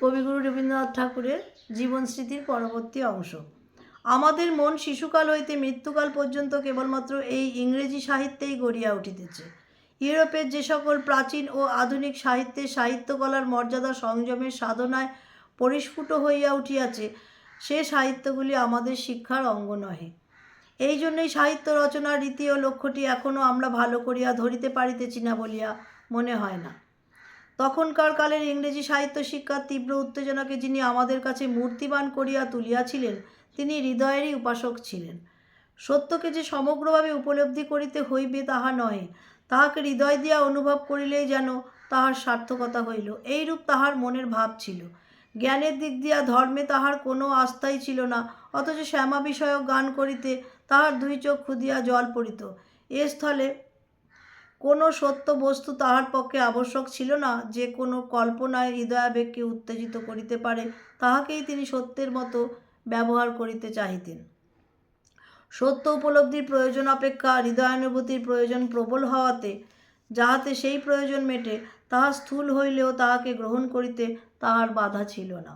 কবিগুরু রবীন্দ্রনাথ ঠাকুরের জীবন স্মৃতির পরবর্তী অংশ। আমাদের মন শিশুকাল হইতে মৃত্যুকাল পর্যন্ত কেবলমাত্র এই ইংরেজি সাহিত্যেই গড়িয়া উঠিতেছে। ইউরোপের যে সকল প্রাচীন ও আধুনিক সাহিত্যে সাহিত্যকলার মর্যাদা সংযমের সাধনায় পরিস্ফুট হইয়া উঠিয়াছে, সে সাহিত্যগুলি আমাদের শিক্ষার অঙ্গ নহে। এই জন্যই সাহিত্য রচনার রীতি ও লক্ষ্যটি এখনও আমরা ভালো করিয়া ধরিতে পারিতেছি না বলিয়া মনে হয় না। তখনকার কালের ইংরেজি সাহিত্য শিক্ষার তীব্র উত্তেজনাকে যিনি আমাদের কাছে মূর্তিবান করিয়া তুলিয়াছিলেন, তিনি হৃদয়েরই উপাসক ছিলেন। সত্যকে যে সমগ্রভাবে উপলব্ধি করিতে হইবে তাহা নহে, তাহাকে হৃদয় দিয়া অনুভব করিলেই যেন তাহার সার্থকতা হইল। এইরূপ তাহার মনের ভাব ছিল। জ্ঞানের দিক দিয়া ধর্মে তাহার কোনো আস্থাই ছিল না, অথচ শ্যামা বিষয়ক গান করিতে তাহার দুই চোখ খুদিয়া জল পড়িত। এ স্থলে কোনো সত্য বস্তু তাহার পক্ষে আবশ্যক ছিল না, যে কোনো কল্পনায় হৃদয়াবেগকে উত্তেজিত করিতে পারে, তাহাকেই তিনি সত্যের মতো ব্যবহার করিতে চাহিতেন। সত্য উপলব্ধির প্রয়োজন অপেক্ষা, হৃদয়ানুভূতির প্রয়োজন প্রবল হওয়াতে, যাহাতে সেই প্রয়োজন মেটে, তাহা স্থূল হইলেও তাহাকে গ্রহণ করিতে তাহার বাধা ছিল না।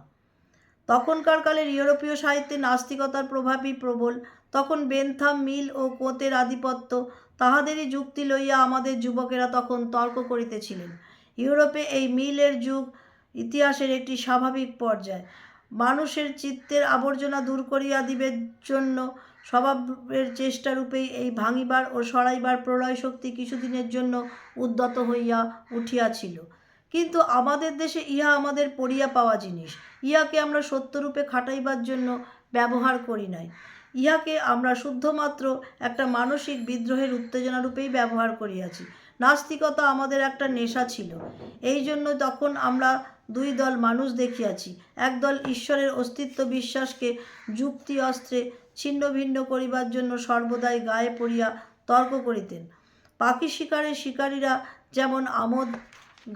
তখনকার কালের ইউরোপীয় সাহিত্যে নাস্তিকতার প্রভাবই প্রবল তখন বেনথাম মিল ও কোতের আধিপত্য তাহাদেরই যুক্তি লইয়া আমাদের যুবকেরা তখন তর্ক করিতেছিলেন। ইউরোপে এই মিলের যুগ ইতিহাসের একটি স্বাভাবিক পর্যায়। মানুষের চিত্তের আবর্জনা দূর করিয়া দিবের জন্য স্বভাবের চেষ্টারূপেই এই ভাঙিবার ও সরাইবার প্রলয় শক্তি কিছুদিনের জন্য উদ্যত হইয়া উঠিয়াছিল। কিন্তু আমাদের দেশে ইহা আমাদের পড়িয়া পাওয়া জিনিস। ইহাকে আমরা সত্যরূপে খাটাইবার জন্য ব্যবহার করি নাই। ইহাকে আমরা শুদ্ধমাত্র একটা মানসিক বিদ্রোহের উত্তেজনারূপেই ব্যবহার করিয়াছি। নাস্তিকতা আমাদের একটা নেশা ছিল। এই জন্য তখন আমরা দুই দল মানুষ দেখিয়াছি। একদল ঈশ্বরের অস্তিত্ব বিশ্বাসকে যুক্তি অস্ত্রে ছিন্ন ভিন্ন করিবার জন্য সর্বদাই গায়ে পড়িয়া তর্ক করিতেন। পাখি শিকারের শিকারীরা যেমন আমোদ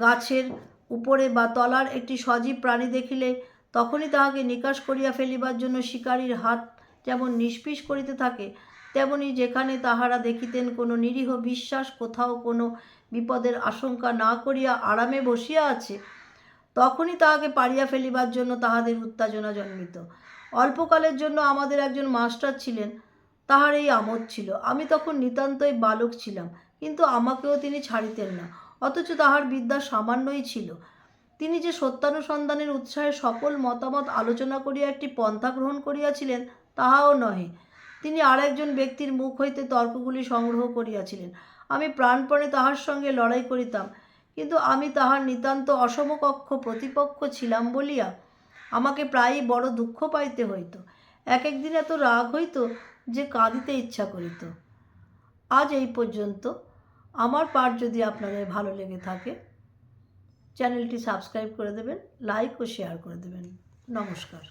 গাছের উপরে বা তলার একটি সজীব প্রাণী দেখিলে, তখনই তাহাকে নিকাশ করিয়া ফেলিবার জন্য শিকারীর হাত যেমন নিষ্পিস করিতে থাকে, তেমনি যেখানে তাহারা দেখিতেন কোনো নিরীহ বিশ্বাস, কোথাও কোনো বিপদের আশঙ্কা না করিয়া আরামে বসিয়া আছে, তখনই তাহাকে পারিয়া ফেলিবার জন্য তাহাদের উত্তেজনা জন্মিত। অল্পকালের জন্য আমাদের একজন মাস্টার ছিলেন, তাহার এই আমোদ ছিল। আমি তখন নিতান্তই বালক ছিলাম, কিন্তু আমাকেও তিনি ছাড়িতেন না, অথচ তাহার বিদ্যা সামান্যই ছিল। তিনি যে সত্যানুসন্ধানের উৎসাহে সকল মতামত আলোচনা করিয়া একটি পন্থা গ্রহণ করিয়াছিলেন, তাহাও নহে। তিনি আর একজন ব্যক্তির মুখ হইতে তর্কগুলি সংগ্রহ করিয়াছিলেন। আমি প্রাণপণে তাহার সঙ্গে লড়াই করিতাম, কিন্তু আমি তাহার নিতান্ত অসমকক্ষ প্রতিপক্ষ ছিলাম বলিয়া আমাকে প্রায়ই বড় দুঃখ পাইতে হইত। এক একদিন এত রাগ হইত যে কাঁদিতে ইচ্ছা করিত। আজ এই পর্যন্ত। আমার পাঠ যদি আপনাদের ভালো লেগে থাকে চ্যানেলটি সাবস্ক্রাইব করে দেবেন লাইক ও শেয়ার করে দেবেন। নমস্কার।